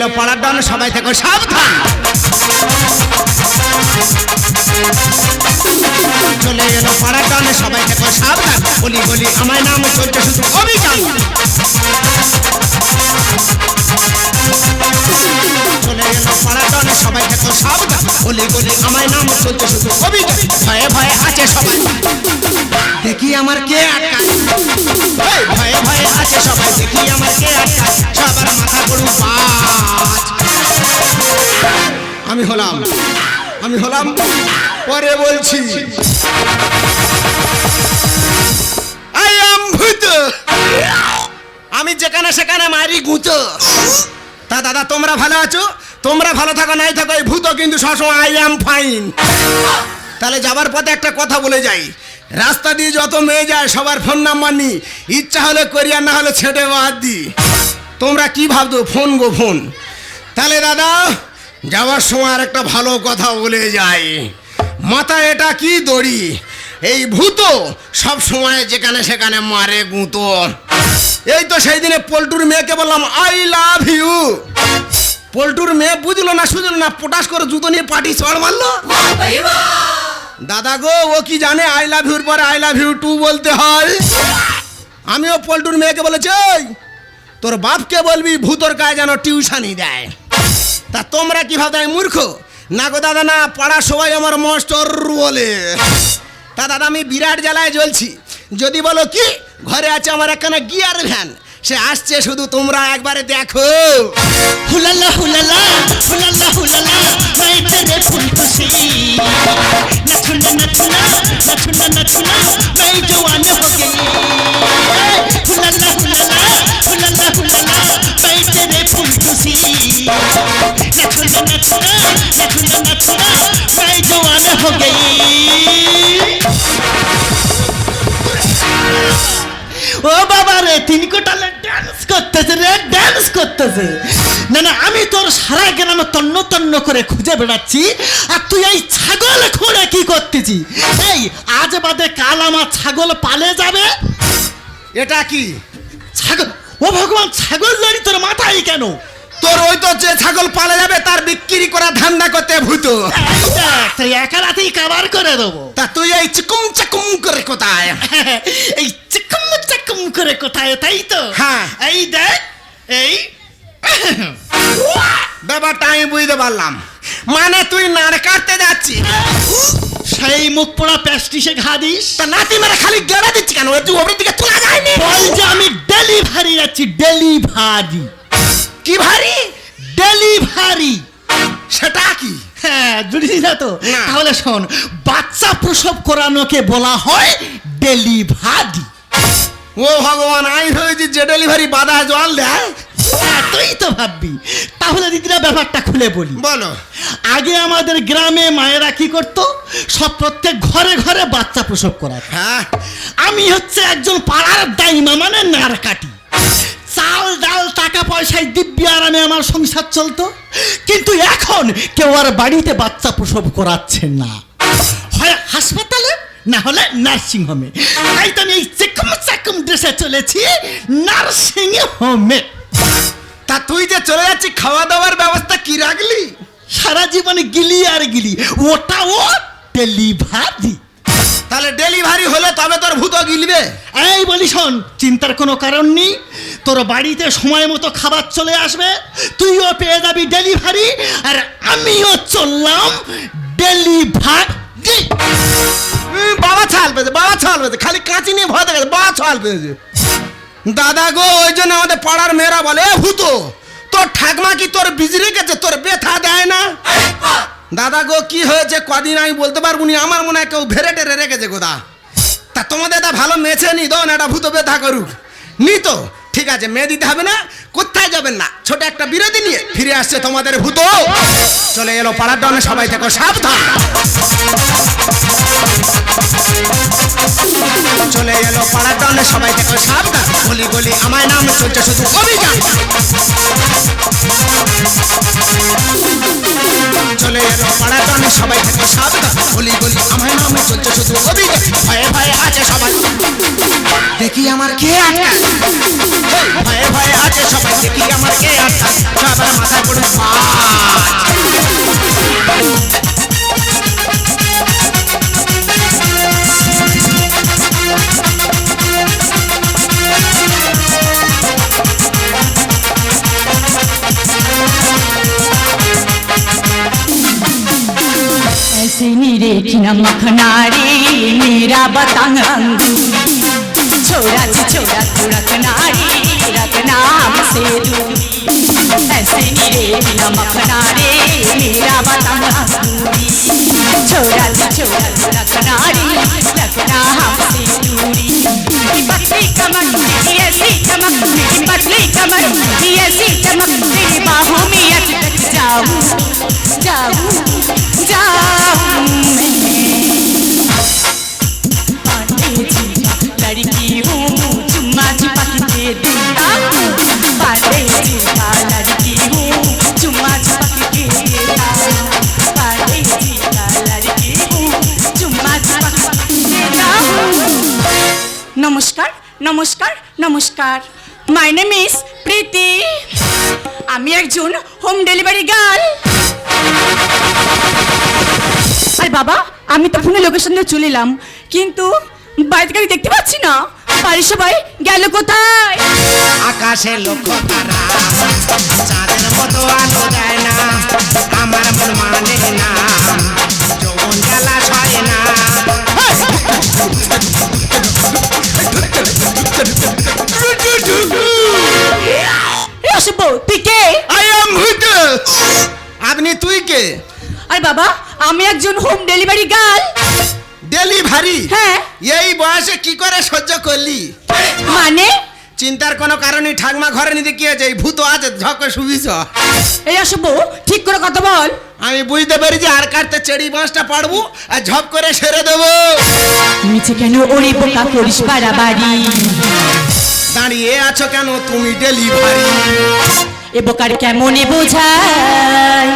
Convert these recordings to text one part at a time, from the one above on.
এলো পাড়ার ডান সবাই থেকে সাবধান। চলে এলো পাড়ার ডান সবাই থেকে সাবধান। বলি বলি আমার নাম চলছে শুধু অভিযান। চলে এলো পাড়ার ডান সবাই থেকে সাবধান। বলি বলি আমার নাম চলছে শুধু অভিযান ভয়ে ভয়ে আছে সবাই। দেখি আমার কে আটকায়। ভয়ে ভয়ে আছে সবাই। দেখি আমার কে আটকায়। সবার মাথা গরু আমি হলাম আমি হলাম পরে বলছি। আই এম ভূত। আমি যেখানে সেখানে মারি গুঁত। তা দাদা, তোমরা ভালো আছো? তোমরা ভালো থাকো, নাই থাকো, এই ভূত কিন্তু সবসময় আই এম ফাইন তাহলে যাবার পথে একটা কথা বলে যাই। রাস্তা দিয়ে যত মেয়ে যায়, সবার ফোন নাম্বার নি ইচ্ছা হলে করি আর না হলে ছেটে বাদ দি। তোমরা কি ভাবতো ফোন গো ফোন তাহলে দাদা, যাওয়ার সময় আর একটা ভালো কথা বলে যাই। মাথা এটা কি দড়ি? এই ভূত সব সময় যেখানে সেখানে মারে গুঁতো। এই তো সেই দিনে পল্টুর মেয়েকে বললাম আই লাভ ইউ পল্টুর মেয়ে বুঝলো না শুধলো না পটাশ করে জুতো নিয়ে পাটি চড় মারলো? দাদা গো ও কি জানে? আই লাভ ইউর পরে আই লাভ ইউ টু বলতে হয়। আমিও পল্টুর মেয়েকে বলেছি "এই, তোর বাপকে বলবি ভূতর গায়ে যেন টিউশনই দেয়। তা তোমরা কি ভাবো আমি মূর্খ? না গো দাদা না পাড়া সবাই আমার মাস্টার বলে। তা দাদা আমি বিরাট জ্বালায় জ্বলছি। যদি বলো কি ঘরে আছে আমার একখানা গিয়ার ভ্যান। সে আসছে শুধু তোমরা একবারে দেখো। তন্ন তন্ন করে খুঁজে বেড়াচ্ছি আর তুই এই ছাগল খুঁড়ে কি করতেছি? এই আজ বাদে কাল আমার ছাগল পালে যাবে। এটা কি? ছাগল ও ভগবান ছাগল জানি তোর মাথায় কেন? তোর ওই তো যে ছাগল পালা যাবে তার বিক্রি করা ধান্দা করতে ভূত। এই তুই একা রাতেই কাবার করে দেবো। তা তুই এই চিকুম চাকুম করে কোথায়? এই চিকুম চাকুম করে কোথায় তাই তো? হ্যাঁ। এই দেখ এই ব্যাপারটা আমি বুঝতে পারলাম। মানে তুই নাড় কাটতে যাচ্ছিস? সেই মুখ পোড়া প্যাস্টিসে ঘা দিস? তা নাতি মেরে খালি গেড়ে দিচ্ছি কেন? তুই ওপরের দিকে তোলা যায়নি? বল যে আমি ডেলিভারি যাচ্ছি ডেলিভারি। কি ভারী? ডেলিভারি। সেটা কি? হ্যাঁ বুঝলি না তো। তাহলে শোন বাচ্চা প্রসব করানোকে বলা হয় ডেলিভারি। ও ভগবান আই হয়েছি যে ডেলিভারি বাধা জল দেয় তুই তো ভাববি। তাহলে দিদিরা ব্যাপারটা খুলে বলি। বলো। আগে আমাদের গ্রামে মায়েরা কি করত? সব প্রত্যেক ঘরে ঘরে বাচ্চা প্রসব করাত। হ্যাঁ। আমি হচ্ছে একজন পাড়ার দাইমা মানে নারকাটি। চাল ডাল টাকা পয়সায় দিব্যি আরামে আমার সংসার চলতো। কিন্তু এখন কেউ আর বাড়িতে বাচ্চা প্রসব করাচ্ছে না। হয় হাসপাতালে না হলে নার্সিং হোমে তাই তো আমি এই চেকম চেকম ড্রেসে চলেছি নার্সিং হোমে তা তুই যে চলে যাচ্ছিস খাওয়া দাওয়ার ব্যবস্থা কি রাখলি? সারা জীবনে গিলি আর গিলি ওটাও ডেলিভারি। তাহলে ডেলিভারি হলে তবে তোর ভূত গিলবে? এই বলি শোন চিন্তার কোনো কারণ নেই তোর বাড়িতে সময় মতো খাবার চলে আসবে তুইও পেয়ে যাবি ডেলিভারি আর আমিও চললাম ডেলিভারি। বাবা ছাল পেয়েছে বাবা ছাল পেয়েছে খালি কাঁচি নিয়ে ভয় দেখে বাবা ছাল পেয়েছে। দাদা গো, ওই জন্য আমাদের পাড়ার মেয়েরা বলে, "এ ভূত, তোর ঠাকমা কি তোর বিজড়ে গেছে? তোর ব্যথা দেয় না? দাদা গো, কি হয়েছে? কদিন আমি বলতে পারব নি, আমার মনে হয় কেউ ভেড়ে টেরে রেখেছে গোদা তা তোমাদের দা ভালো মেছে নি? দাও না একটা ভূত ব্যথা করুক। নি তো, ঠিক আছে, মেয়ে দিতে হবে না, কোথায় যাবেন না? ছোট একটা বিরতি নিয়ে ফিরে আসছে তোমাদের ভূত। চলে এলো পাড়ার ডনে সবাই থেকো, সাবধান। চলে গেল পাড়ার টাউনে সবাই দেখো সাবধান। বলি বলি আমার নাম চলছে শুধু অভিযান চলে এলো পাড়ার টাউনে সবাই দেখো সাবধান। বলি বলি আমার নাম চলছে শুধু অভিযান ভয়ে ভয়ে আছে সবাই। দেখি আমার কে আটকা। ভয়ে ভয়ে আছে সবাই। দেখি আমার কে আটকা। সবার মাথায় পড়ে পা। नमक नारी मेरा बतांग अंगूरी छोरा जी छोरा तू रखना रे रखना हमसे दूरी ऐसे नहीं रे नमक नारे मेरा बतांग अंगूरी छोरा जी छोरा तू रखना रे रखना हमसे दूरी मेरी पतली कमर मेरी ऐसी चमक मेरी पतली कमर मेरी ऐसी चमक तेरी बाहों में अटक जाऊं जाऊं जाऊं নমস্কার। মাই নেম ইজ প্রীতি আমি একজন হোম ডেলিভারি গার্ল আরে বাবা, আমি তো ফোনে লোকেশন দিয়ে চলিলাম কিন্তু বাড়িতে গাড়ি দেখতে পাচ্ছি না। বাড়ির সবাই গেল কোথায়? আকাশে লোক তারা কোনো কারণে ঠাকমা ঘরে নিতে কি আছে এই ভূত আছে ঝকে শুবিছ এই অসভ্য ঠিক করে কথা বল। আমি বুঝতে পেরেছি আর কাটতে চেড়ি বাঁশটা পারব আর ঝপ করে সেরে দেবো। নিচে কেন ওরে বোকা করিস বাড়াবাড়ি দাঁড়িয়ে আছো কেন তুমি ডেলিভারি? এ বোকার কেমনে বোঝায়?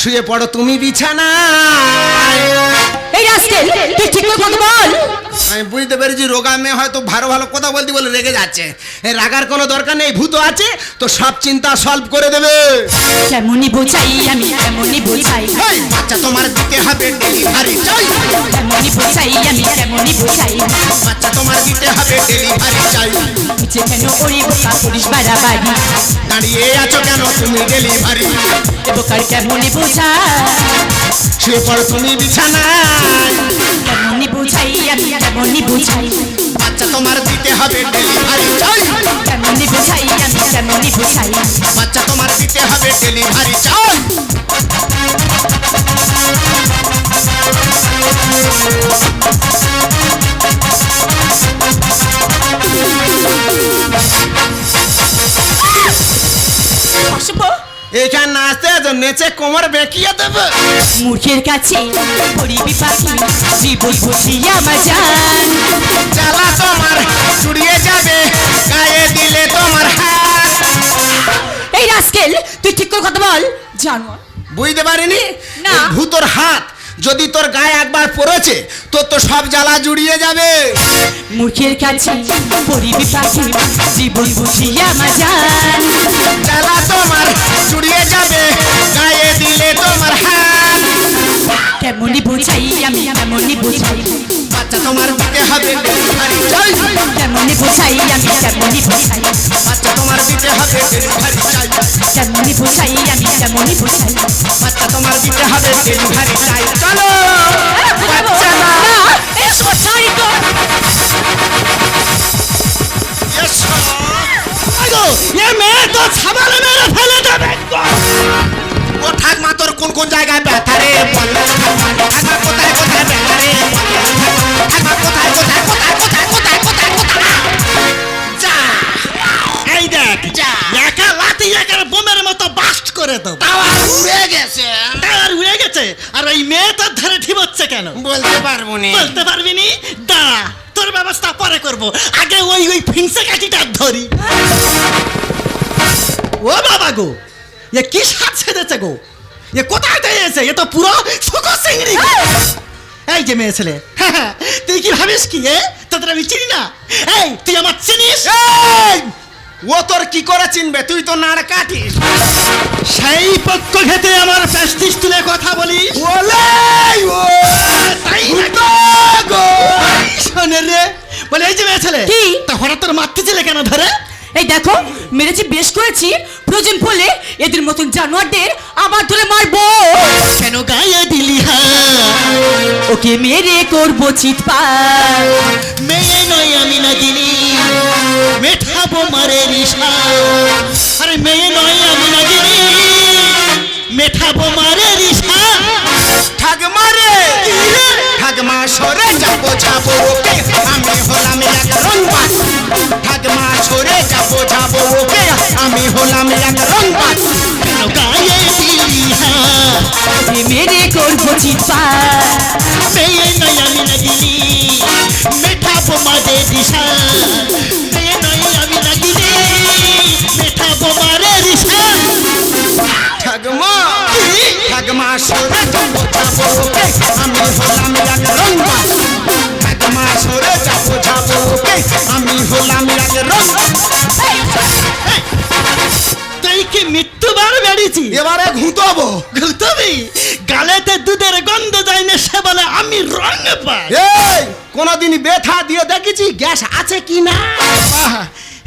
শুয়ে পড়ো তুমি বিছানায়। এই রাস্কেল তুই ঠিক করে কথা বল। আমি বুঝতে পেরেছি রোগা মেয়ে হয়তো ভালো ভালো কথা বলতে বলে রেগে যাচ্ছে। রাগার কোনো দরকার নেই ভূত আছে তো সব চিন্তা সলভ করে দেবে। কেমনই বোঝাই আমি বাচ্চা তোমার দিতে হবে ডেলিভারি চাই কেমনই বোঝাই আমি কেমনই বোঝাই বাচ্চা তোমার দিতে হবে ডেলিভারি চাই নিচে কেন ওরে বোকা করিস বাড়াবাড়ি। দাঁড়িয়ে আছো কেন তুমি ডেলিভারি বোকার কেমনই বোঝায় শুয়ে পড়ো তুমি বিছানায়। কেমনই বোঝাই আমি কেমনই বোঝাই বাচ্চা তোমার দিতে হবে ডেলিভারি চাই কেমনই বোঝাই আমি কেমনই বোঝাই বাচ্চা তোমার দিতে হবে ডেলিভারি চাই এখানে নাচতে নেচে কোমর বেঁকিয়ে দেবে। মুখের কাছে পড়িবি পাখি জীবন বসিয়া আমার জান জ্বালা তোমার চুড়িয়ে যাবে গায়ে দিলে তোমার হাত এই রাস্কেল তুই ঠিক করে কথা বল। জানো বুঝতে পারিনি? ভূতর হাত যদি তোর গায়ে একবার পড়েছে তোর তো সব জ্বালা জুড়িয়ে যাবে। মুখের কাছে পরিবি পাখি জীবন বুঝিয়া মাজান জ্বালা তোমার জুড়িয়ে যাবে গায়ে দিলে তোমার হাত। কেমনই বোঝাই আমি কেমনই বোঝাই। বাচ্চা তোমার দিতে হবে কেমনই বোঝাই আমি কেমনই বোঝাই। বাচ্চা তোমার দিতে হবে কেমনই বোঝাই আমি কেমনই বোঝাই। বাচ্চা তোমার দিতে হবে ডেলিভারি চাই চলো! বাচ্চা দাও। এসো। তো। করে দেবো টাওয়ার উড়ে গেছে টায়ার উড়ে গেছে। আর ওই মেয়ে তোর ধরে ঠিবচ্ছে কেন বলতে পারব নি বলতে পারবি নি দাঁড়া তোর ব্যবস্থা পরে করব আগে ওই ওই ফিংসে কাঠিটা ধরি ও বাবা গো, এ কি সাজ সেজেছে গো? এ কোথায় দিয়েছে এ তো পুরো শুকো চিংড়ি। এই! যে মেয়ে ছেলে তুই কি ভাবিস কি এ? তোদের আমি চিনি না। এই তুই আমার চিনিস? ও তোর কি করে চিনবে? তুই তো নাড় কাটিস। সেই পক্ষ ঘেতে আমার প্যাস্টিস তুলে কথা বলিস? ওলে ও! তাই গো শোনে রে বলে এই যে মেয়ে ছেলে কি? তা হঠাৎ তোর মারতে ছেলে কেন ধরে? এই দেখো মেরেছি বেশ করেছি। প্রয়োজন পড়লে এদের মতন জানোয়ারদের আবার ধরে মারবো। কেন গায়ে দিলি হাত ওকে মেরে করব চিৎপার মেয়ে নয় আমি না গিনি মেঠাবো মারে রিসা আরে মেয়ে নয় আমি না গিনি মেঠাবো মারে রিসা ঠাকমা রে ঠাকমা সরে যাব যাব ওকে আমি হলাম এক ঠাকমা সরে যাব যাব ওকে আমি হলাম এক রংবাজ কেন গায়ে দিলি হাত ওকে মেরে করব চিৎপার মেয়ে নয় আমি না গিনি মেঠাবো মারে রিসা মেয়ে নয় আমি না গিনি মেঠাবো মারে রিসা ঠাকমা ঠাকমা সরে যাব যাব ওকে আমি হলাম এক রংবাজ আমি হলাম তুই কি মৃত্যুবার বেড়েছি এবারে ঘুঁতবো। তুমি গালেতে দুধের গন্ধ যায় না সে বলে আমি রং পাই। কোনদিন ব্যথা দিয়ে দেখেছি গ্যাস আছে কি না?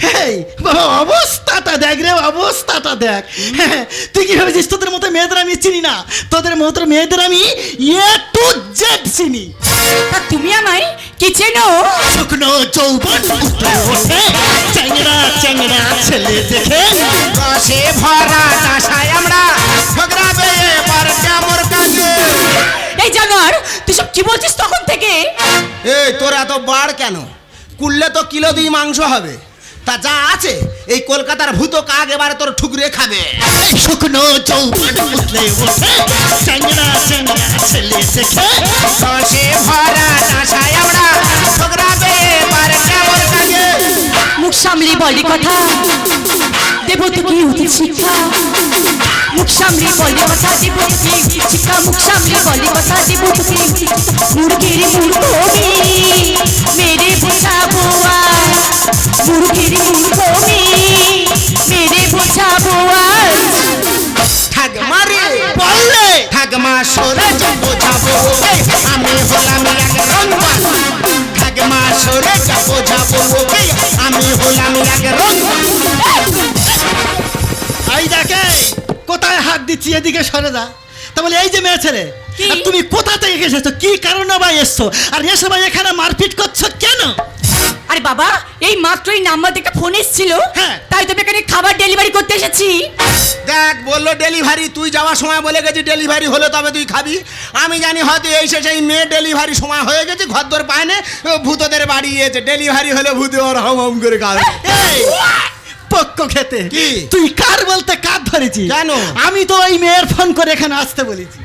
হেই, বাবা, অবস্থাটা দেখ রে অবস্থাটা দেখ। হ্যাঁ, তুই কি ভেবেছিস তোদের মতো মেয়েদের আমি চিনি না? তোদের মতো মেয়েদের আমি এ টু জেড চিনি। তা তুমি আমায় কি চেনো? শুকনো যৌবন উঠে ওঠে চ্যাংড়া চ্যাংড়া ছেলে দেখে। রসে ভরা আশায় আমরা ঝগড়াবে এবার কেমন কাজে এই জানোয়ার তুই সব কি বলছিস তখন থেকে? এই তোর এত বাড় কেন? কুললে তো কিলো দুই মাংস হবে। তা যা আছে এই কলকাতার ভূত কাক এবারে তোর ঠুকরে খাবে। শুকনো চৌপান উঠলে ওঠে চ্যাংরা চ্যাংরা ছেলে দেখে সসে ভরা নাশায় আমরা ঝগড়াবে পারে কেমন কাজে মুখ সামলি বলি কথা দেব তো কি উচিত শিক্ষা? মুখ সামলে বলি কথা দেব তো কি উচিত শিক্ষা মুখ সামলে বলি কথা দেব তো কি উচিত মুরগির মুরগি, মেরে বোঝাবো আর, মুরগির মুরগি, মেরে বোঝাবো আর। ঠাকমা রে বললে ঠাকমা সরে যাব যাব আমি হলাম এক রংবাজ ঠাকমা সরে যাব যাব আমি হলাম এক রংবাজ এই দেখে কোথায় হাত দিচ্ছি? এদিকে সরে যা। তা বলে এই যে মেয়ে ছেলে? আর তুমি কোথা থেকে এসেছ? কি কারণে ভাই এসছো? আর এসে ভাই এখানে মারপিট করছ কেন? আরে বাবা এই মাত্র এই নাম্বার থেকে ফোন এসেছিল। হ্যাঁ। তাই তো এখানে খাবার ডেলিভারি করতে এসেছি। দেখ বলল ডেলিভারি তুই যাওয়ার সময় বলে গেছি ডেলিভারি হলে তবে তুই খাবি। আমি জানি হয়তো এই শেষে এই মেয়ে ডেলিভারি সময় হয়ে গেছে ঘর দর পায় না ভূতদের বাড়ি গিয়েছে। ডেলিভারি হলে ভূত ওর হম হম করে খাবে এই! পক্ষ খেতে। কি? তুই কার বলতে কার ধরেছি? কেন? আমি তো ওই মেয়ের ফোন করে এখানে আসতে বলেছি।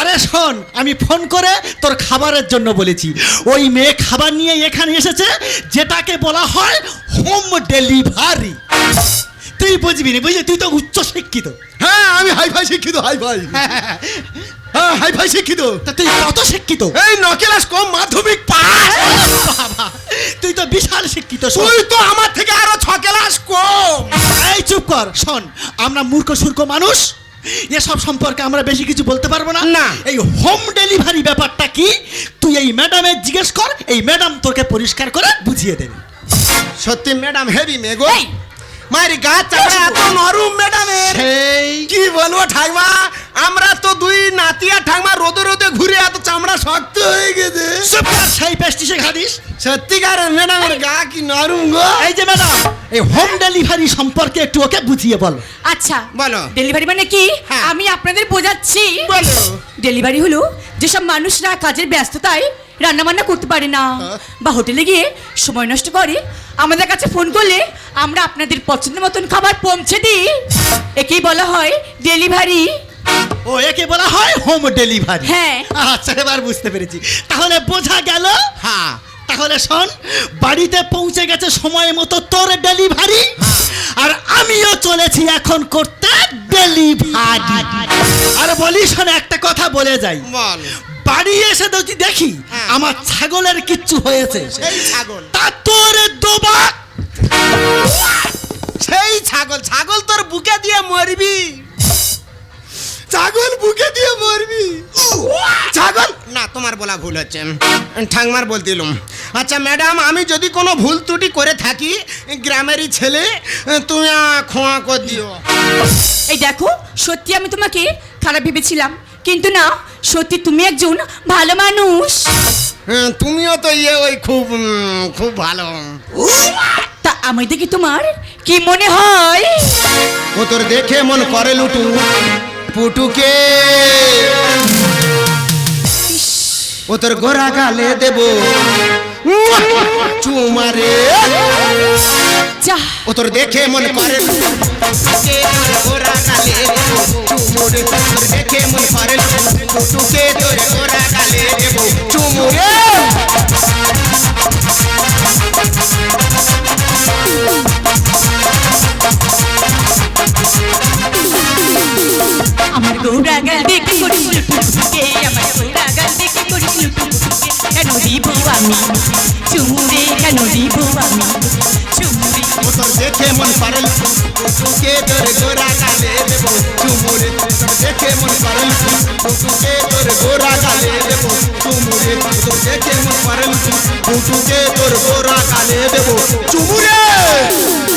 আরে শোন আমি ফোন করে তোর খাবারের জন্য বলেছি। ওই মেয়ে খাবার নিয়ে এখানে এসেছে যেটাকে বলা হয় হোম ডেলিভারি তুই বুঝবি না বুঝলি? তুই তো উচ্চ শিক্ষিত। হ্যাঁ আমি হাই ফাই শিক্ষিত হাই ফাই হ্যাঁ হাই ফাই শিক্ষিত। তা তুই কত শিক্ষিত? এই নকেলাস কম মাধ্যমিক পাস। বাবা তুই তো বিশাল শিক্ষিত তুই তো আমার থেকে আরও ছ ক্লাস কম। এই চুপ কর শোন আমরা মূর্খ সূর্খ মানুষ। এসব সম্পর্কে আমরা বেশি কিছু বলতে পারব না। না। এই হোম ডেলিভারি ব্যাপারটা কি? তুই এই ম্যাডামের জিজ্ঞেস কর এই ম্যাডাম তোকে পরিষ্কার করে বুঝিয়ে দেবে। সত্যি ম্যাডাম হেভি মেগো মারি গাছ চাপড়া এত নরম ম্যাডামের কি বলব ঠাকমা? আমরা তো দুই নাতিয়া ঠাকমা রোদে রোদে ঘুরে এত চামড়া শক্ত হয়ে গেছে। সেই পেস্টিসে খাদিস। সত্যিকার ম্যাডামের গা কি নরম গো। এই যে ম্যাডাম এই হোম ডেলিভারি সম্পর্কে একটু ওকে বুঝিয়ে বলো। আচ্ছা বলো। ডেলিভারি মানে কি? হ্যাঁ। আমি আপনাদের বোঝাচ্ছি। বলো। ডেলিভারি হলো যেসব মানুষরা কাজের ব্যস্ততায় রান্না বান্না করতে পারে না। বা হোটেলে গিয়ে সময় নষ্ট করে আমাদের কাছে ফোন করলে আমরা আপনাদের পছন্দ মতন খাবার পৌঁছে দিই। একেই বলা হয় ডেলিভারি। ও একে বলা হয় হোম ডেলিভারি। হ্যাঁ। আচ্ছা এবার বুঝতে পেরেছি। তাহলে বোঝা গেল? হ্যাঁ। তাহলে শোন বাড়িতে পৌঁছে গেছে সময় মতো তোর ডেলিভারি আর আমিও চলেছি এখন করতে ডেলিভারি। আর বলি শোন একটা কথা বলে যাই। বাড়ি এসে যদি দেখি হ্যাঁ। আমার ছাগলের কিচ্ছু হয়েছে। সেই ছাগল। তা তোর দোবা। সেই ছাগল ছাগল তোর বুকে দিয়ে মরবি। ছাগল বুকে দিয়ে মরবি? ছাগল। না তোমার বলা ভুল হচ্ছে। ঠাংমার বল বলতিলুম আচ্ছা ম্যাডাম আমি যদি কোনো ভুল ত্রুটি করে থাকি গ্রামেরই ছেলে তুমি খোঁয়া কর দিও। এই দেখো সত্যি আমি তোমাকে খারাপ ভেবেছিলাম। কিন্তু না সত্যি তুমি একজন ভালো মানুষ। হ্যাঁ, তুমিও তো ইয়ে ওই খুব উম, খুব ভালো। তা আমি দেখি তোমার কি মনে হয়? ও তোর দেখে মন করে লুটু পুটুকে। ও তোর গোরা গালে দেব চুমারে যা। ও তোর দেখে মন করে লুটু। পুটুকে তোর গোরা গালে দেব চুমুরে তোর দেখে দেখে করিস লুটুকে কেন দিব আমি চুমুরে কেন দিব আমি চুমুরে মন করে লুটু পুটুকে তোর মন করে লুটু পুটুকে তোর গোরা গালে দেব। চুমুরে তোকে মন করে লুটু পুটুকে তোর গোরা গালে দেব। চুমুরে!